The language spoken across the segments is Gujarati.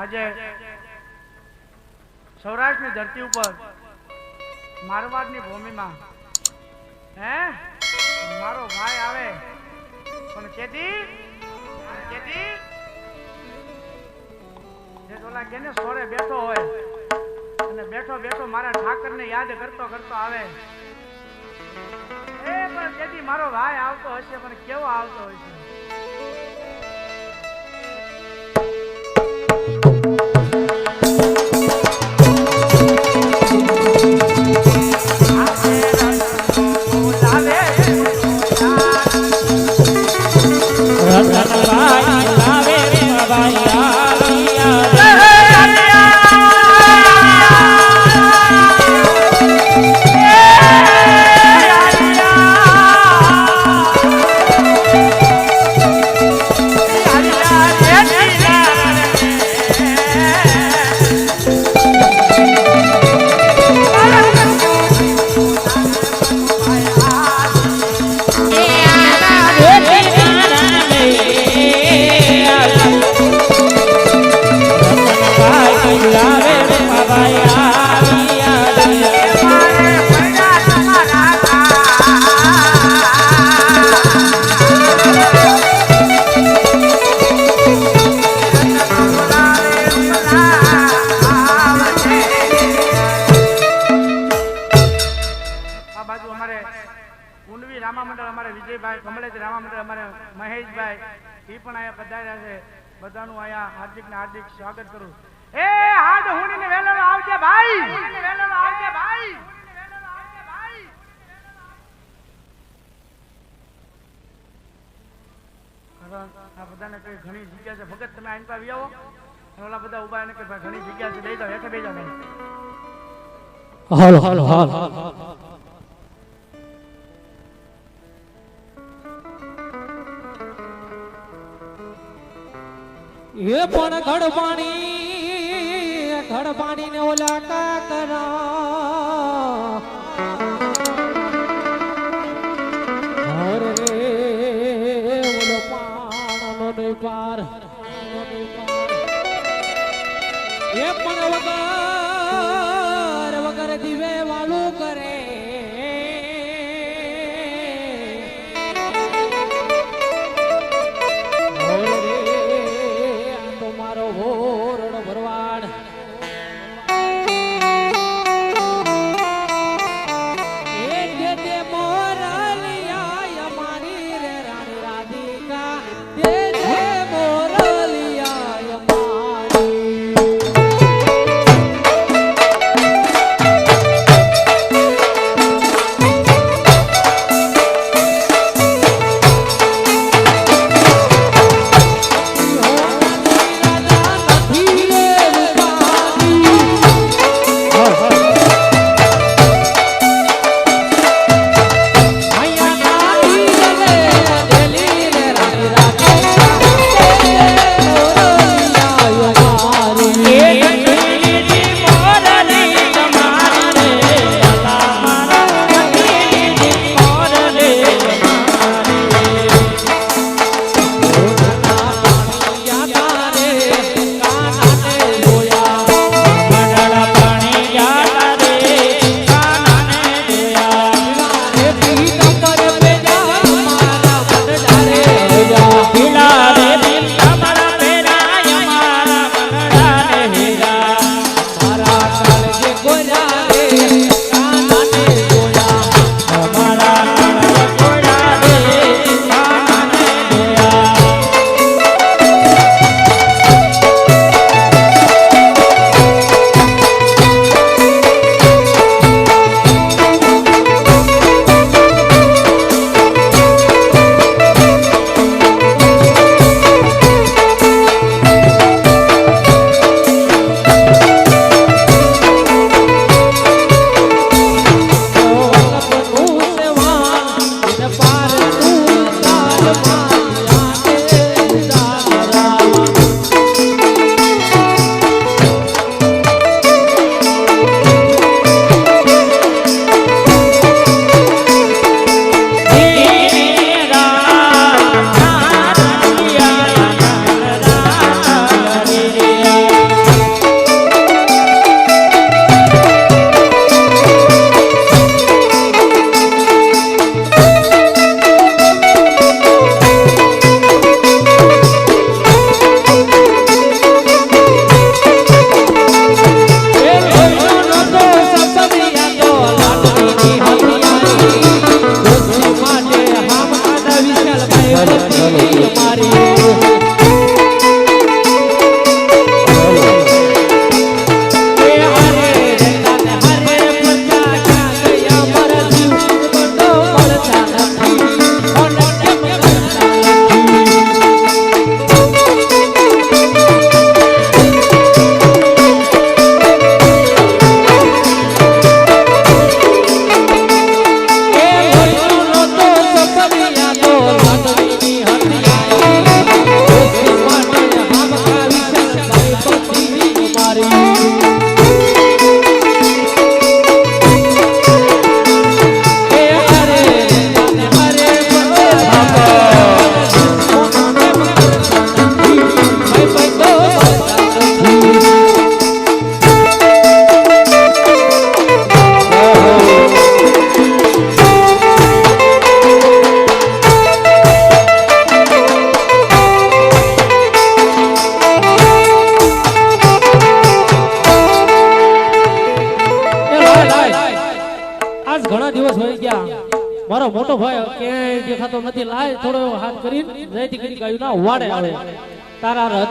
આજે સૌરાષ્ટ્રની ધરતી ઉપર મારવાડની ભૂમિમાં. હે? મારો ભાઈ આવે. પણ કેદી કેદી જે ઓલા કેને સોરે બેઠો હોય અને બેઠો બેઠો મારા ઠાકરને યાદ કરતો કરતો આવે. એ પણ જેથી મારો ભાઈ આવતો હશે, પણ કેવો આવતો હશે? પધાર્યા છે. બધાનું અહીંયા હાર્દિક ને હાર્દિક સ્વાગત કરું. એ હાથ હુંડીને વેલો આવજે ભાઈ. હુંડીને વેલો આવજે ભાઈ આ બધાને કઈ ઘણી જગ્યા છે. ભગત, તમે આઈન પર આવી. ઓલા બધા ઊભા એને ઘણી જગ્યા છે. લઈ હેઠે બેસી જાઓ. ભાઈ. હાલ હાલ હાલ. એ પણ ઘડપાણી ઘડપાણી ને ઓલા કાકરા Maria.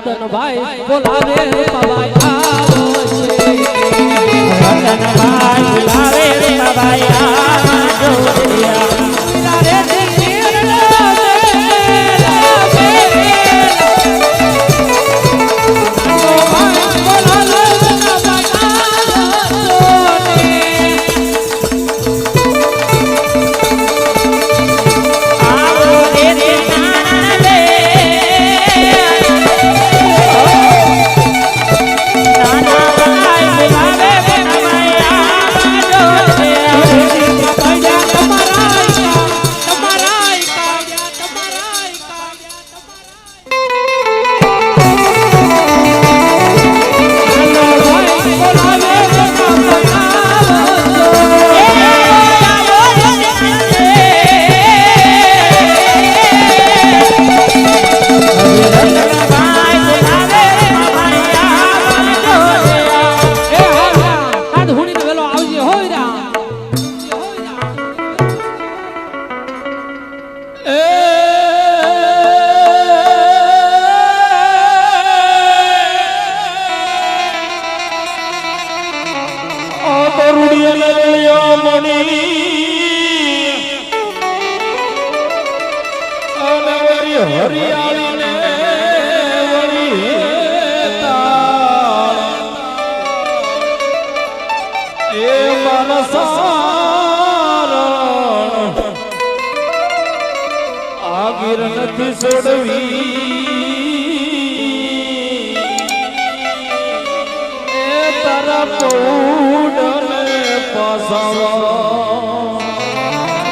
ચિંતન ભાઈ બોલાવે નથી છોડવી એ તારા પૌડને પાસાવા.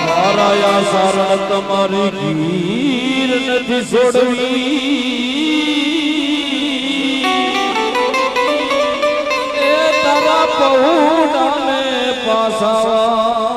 મારા આ સારણ તમારી ગીર નથી છોડવી એ તારા પૌડને પાસાવા.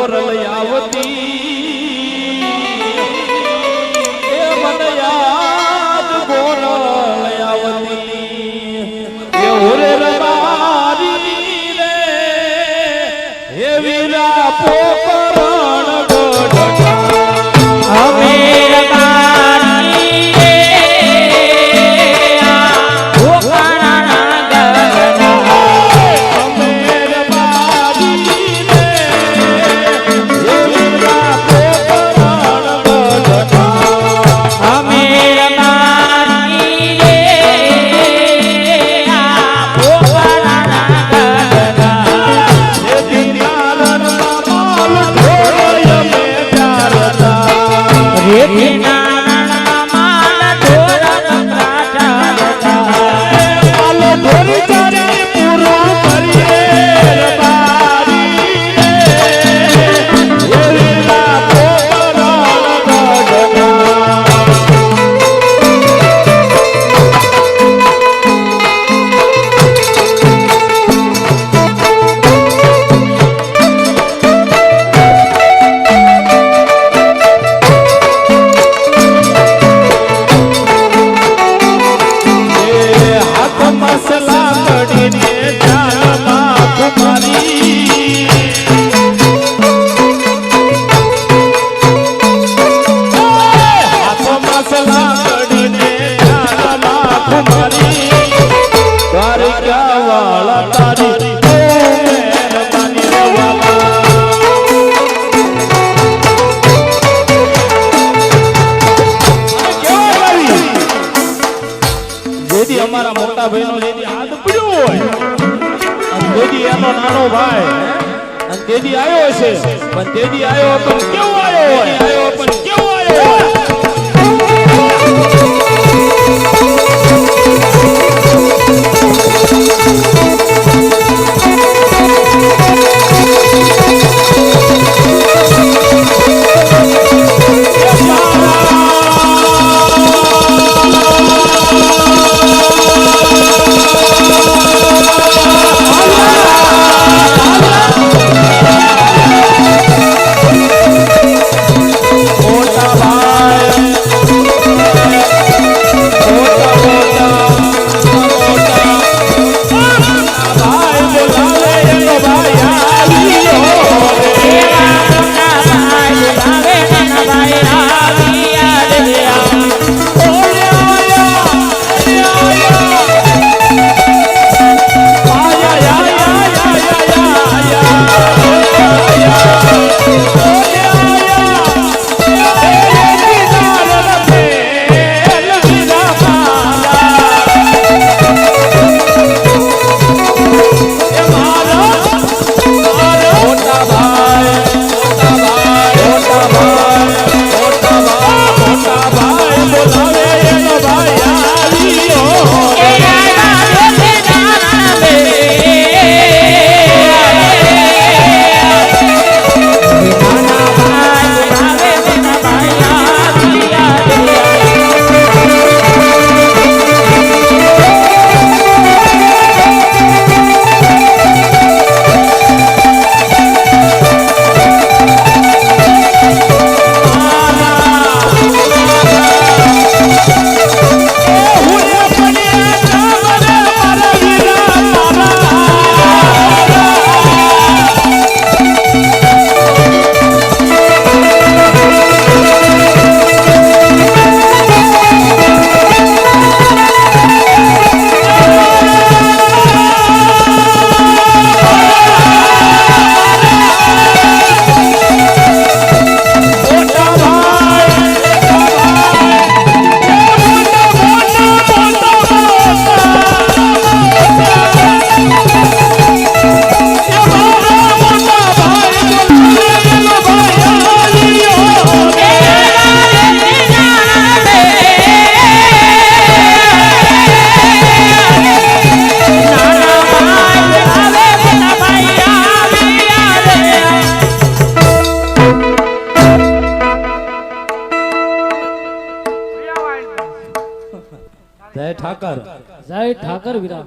જય ઠાકર. જય ઠાકર વીરા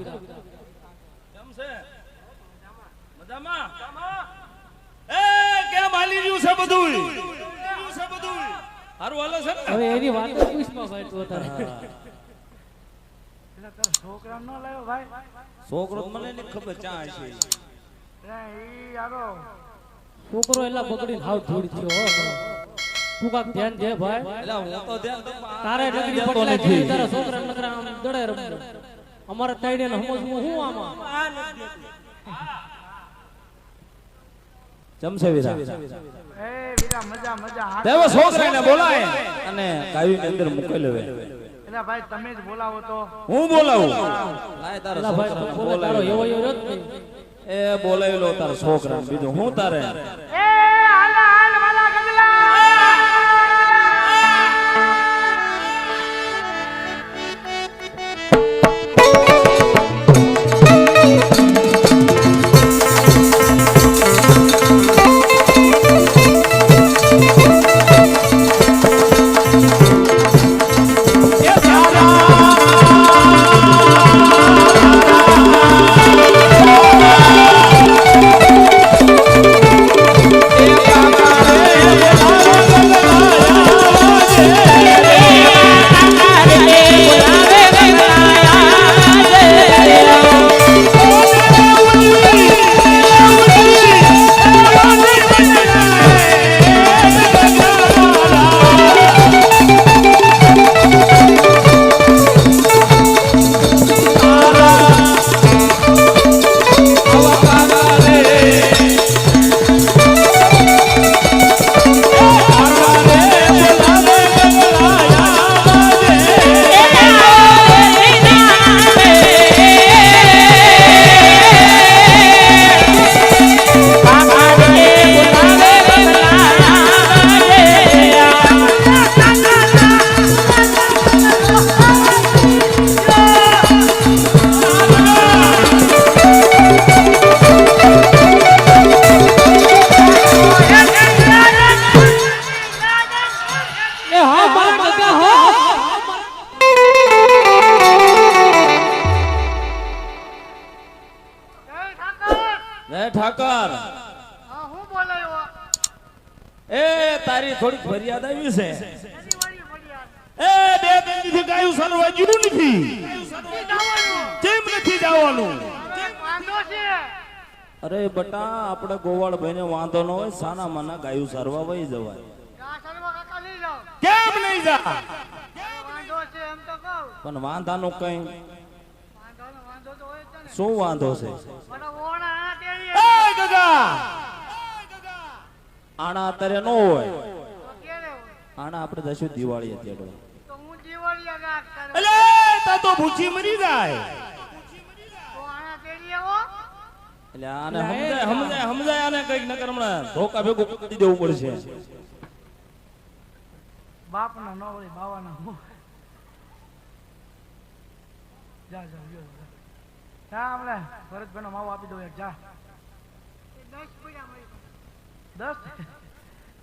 હવે એની વાત પૂછમાં ભાઈ તું અત્યારે. એટલે તારો છોકરા ન લાવ્યો ભાઈ છોકરો તો મને નહીં ખબર ચા છે. એટલે છોકરો એલા બગડીને હાવ ધૂળ થયો હો. તું કાક ધ્યાન દે ભાઈ. એટલે હું તો ધ્યાન દઉં, પણ તારે નગરી પટલાય નથી. તારા છોકરા નકરા આમ દડે રમવું. અમારે તાઈડે ને સમજવું હું આમાં? જમશે વીરા. એ વીરા મજા મજા. હા દેવો છોકરાને બોલાય. અને કાવી ની અંદર મૂકી લેવે. એલા ભાઈ તમે જ બોલાવો તો. હું બોલાવું? લાય તારા છોકરા ભાઈ છોકરાને તું બોલે તારો એવો એવો જ એ બોલાવી લો તારા છોકરાને. બીજું હું તારે? એ સાના માના ગાયું સરવા વહી જવાય. કેમ નહીં જા? પણ વાંધા વાંધાનું કઈ. ને શું વાંધો છે? આણા અત્યારે ન હોય. આણા આપણે જશું દિવાળી અત્યારે. તો ભૂખી મરી જાય તો આના તેડી આવો એટલે આને સમજાય સમજાય સમજાય આને કંઈક નકર હમણાં ધોકા ભેગું કરી દેવું પડશે. બાપના નો હોય બાવાના હો જા જા લ્યો, જા. જા હમણાં. ભરતભાઈનો માવો આપી દો એક જા. દસ? દસ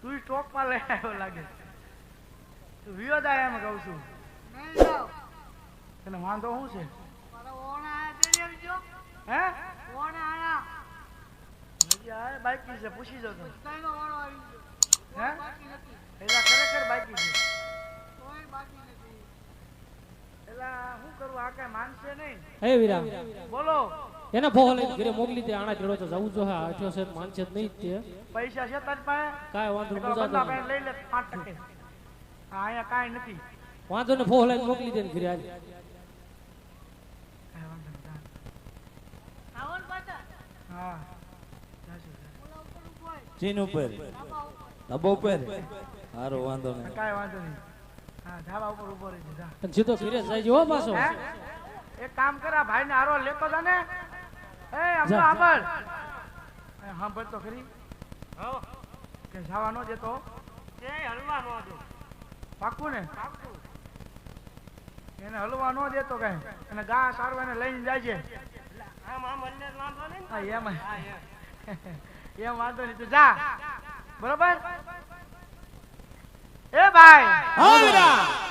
તું સ્ટોકમાં લઈ આવ્યો લાગે. તું વિયો જાય એમ કહું છું. તને વાંધો શું છે? હે? બાકી છે પૂછી જો તો. હે? એલા ખરેખર બાકી છે. એલા શું કરવું આ કઈ માનશે નહીં? હે વીરા બોલો. એને ફોન લઈને ઘરે મોકલી દે આણા તો જવું જો હા આઠ્યો છે માનશે નહીં તે. પૈસા છે તારી પાસે? વાંધો બંદા લઈ લે પાંચ ટકે. હા અહીંયા કાંઈ નથી. વાંધો ને ફોન લઈને મોકલી દે ને ઘરે આજે હા. ચીન ઉપર. ધબો ઉપર. હારો વાંધો નહીં. કાંઈ વાંધો નહીં. હા ધાબા ઉપર ઊભો રહી જા. અને સીધો ઘરે જાય હો પાછો. એક કામ કરા ભાઈ ને હારો લેતો જા ને. એ. હમણાં સાંભળ એ તો ખરી. કે જવા ન દેતો પાકું ને? એને હલવા ન દેતો કઈ. અને ગા સારવા એને લઈને જાય છે. હા એમ. એમ વાંધો નહીં તું જા. બરોબર? એ ભાઈ. હા